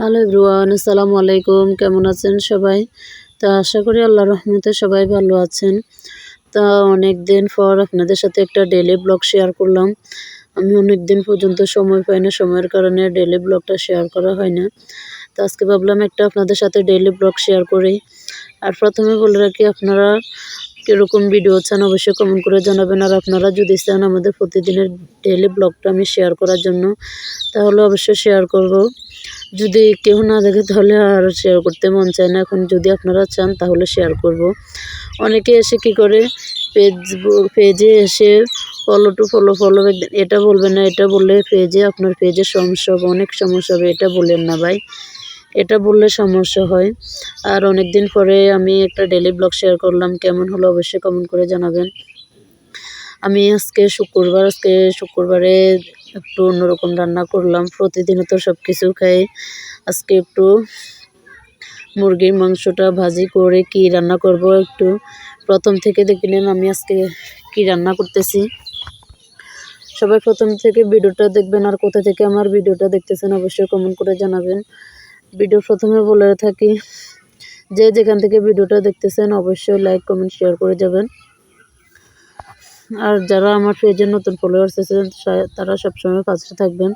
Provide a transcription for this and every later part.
Hello everyone, আসসালামু আলাইকুম। কেমন আছেন সবাই? তা আশা করি আল্লাহ রহমতে সবাই ভালো আছেন। তা অনেক দিন পর আপনাদের সাথে একটা ডেলি ব্লগ শেয়ার করলাম। আমি অনেক দিন পর্যন্ত সময় পাই না, সময়ের কারণে ডেলি ব্লগটা শেয়ার করা হয় না। তো আজকে ভাবলাম একটা আপনাদের সাথে ডেলি ব্লগ শেয়ার করি। আর প্রথমে বলে রাখি, আপনারা কীরকম ভিডিও চান অবশ্যই কমেন্ট করে জানাবেন। আর আপনারা যদি চান আমাদের প্রতিদিনের ডেলি ব্লগটা আমি শেয়ার করার জন্য, তাহলে অবশ্যই শেয়ার করব। যদি কেউ না দেখে তাহলে আর শেয়ার করতে মন চায় না। এখন যদি আপনারা চান, তাহলে শেয়ার করব। অনেকে এসে কি করে? ফেসবুক পেজে এসে ফলো টু ফলো ফলো এটা বলবেন না, এটা বললে পেজে আপনার পেজে সমস্যা হবে, অনেক সমস্যা হবে। এটা বললেন না ভাই। এটা বললে সমস্যা হয়। আর অনেক দিন পরে আমি একটা ডেলি ব্লগ শেয়ার করলাম। কেমন হলো অবশ্যই কমেন্ট করে জানাবেন। আমি আজকে শুক্রবার, আজকে শুক্রবারে একটু অন্যরকম রান্না করলাম। প্রতিদিনও তো সব কিছু খাই। আজকে একটু মুরগির মাংসটা ভাজি করে কি রান্না করব একটু প্রথম থেকে দেখে নেন আমি আজকে কি রান্না করতেছি। সবাই প্রথম থেকে ভিডিওটা দেখবেন আর কোথা থেকে আমার ভিডিওটা দেখতেছেন অবশ্যই কমেন্ট করে জানাবেন। ভিডিও প্রথমে বলে থাকি, যে যেখান থেকে ভিডিওটা দেখতেছেন অবশ্যই লাইক কমেন্ট শেয়ার করে যাবেন। আর যারা আমার পেজের নতুন ফলোয়ার্স আছেন তারা সবসময় পাশে থাকবেন।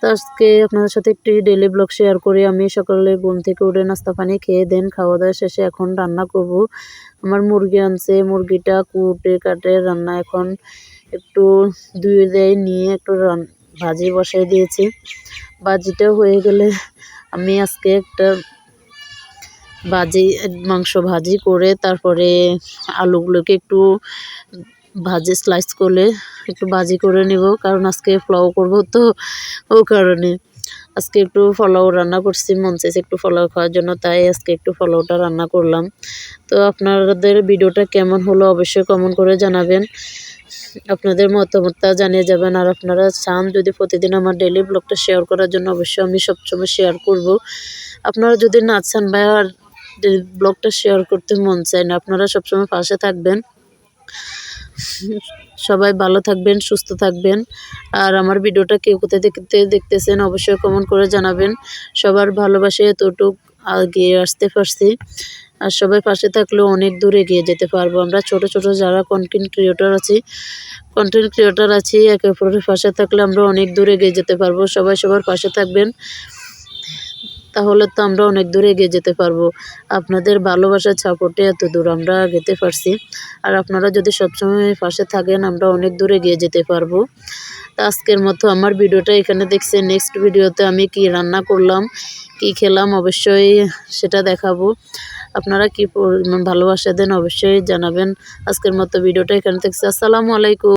তো আজকে আপনাদের সাথে একটি ডেলি ব্লগ শেয়ার করি। আমি সকালে ঘুম থেকে উঠে নাস্তা পানি খেয়ে দেন, খাওয়া দাওয়া শেষে এখন রান্না করব। আমার মুরগি আনছে, মুরগিটা কুটে কাটে, রান্না এখন একটু ধুয়ে দেয়, নিয়ে একটু ভাজি বসাই দিয়েছি। ভাজিটা হয়ে গেলে আমি আজকে একটা ভাজি মাংস ভাজি করে তারপরে আলুগুলোকে একটু ভাজি স্লাইস করলে একটু ভাজি করে নেব, কারণ আজকে পোলাও করব তো ও কারণে। আজকে একটু পোলাও রান্না করছি, মন চাইছে একটু পোলাও খাওয়ার জন্য, তাই আজকে একটু পোলাওটা রান্না করলাম। তো আপনাদের ভিডিওটা কেমন হলো অবশ্যই কমেন্ট করে জানাবেন। আপনাদের মতামতটা জানিয়ে যাবেন, আর আপনারা চান যদি প্রতিদিন আমার ডেলি ব্লগটা শেয়ার করার জন্য, অবশ্যই আমি সবসময় শেয়ার করব। আপনারা যদি না চান ভাই আর ব্লগটা শেয়ার করতে মন চায় না, আপনারা সবসময় পাশে থাকবেন। সবাই ভালো থাকবেন, সুস্থ থাকবেন। আর আমার ভিডিওটা কেউ কোথায় দেখতে, দেখতেছেন অবশ্যই কমেন্ট করে জানাবেন। সবার ভালোবাসে এতটুক এগিয়ে আসতে পারছি। আর সবাই পাশে থাকলেও অনেক দূরে এগিয়ে যেতে পারব। আমরা ছোট ছোট যারা কন্টেন্ট ক্রিয়েটর আছি কন্টেন্ট ক্রিয়েটর আছি, একে অপরের পাশে থাকলে আমরা অনেক দূরে এগিয়ে যেতে পারব। সবাই সবার পাশে থাকবেন। তাহলে তো আমরা অনেক দূরে এগিয়ে যেতে পারব। আপনাদের ভালোবাসার সাপোর্টে এত দূর আমরা যেতে পারছি। আর আপনারা যদি সবসময় পাশে থাকেন, আমরা অনেক দূর এগিয়ে যেতে পারব। তো আজকের মতো আমার ভিডিওটা এখানে দেখছে নেক্সট ভিডিওতে আমি কি রান্না করলাম, কি খেলাম অবশ্যই সেটা দেখাবো। আপনারা কি ভালোবাসা দেন অবশ্যই জানাবেন। আজকের মতো ভিডিওটা এখানে দেখছে। আসসালামু আলাইকুম।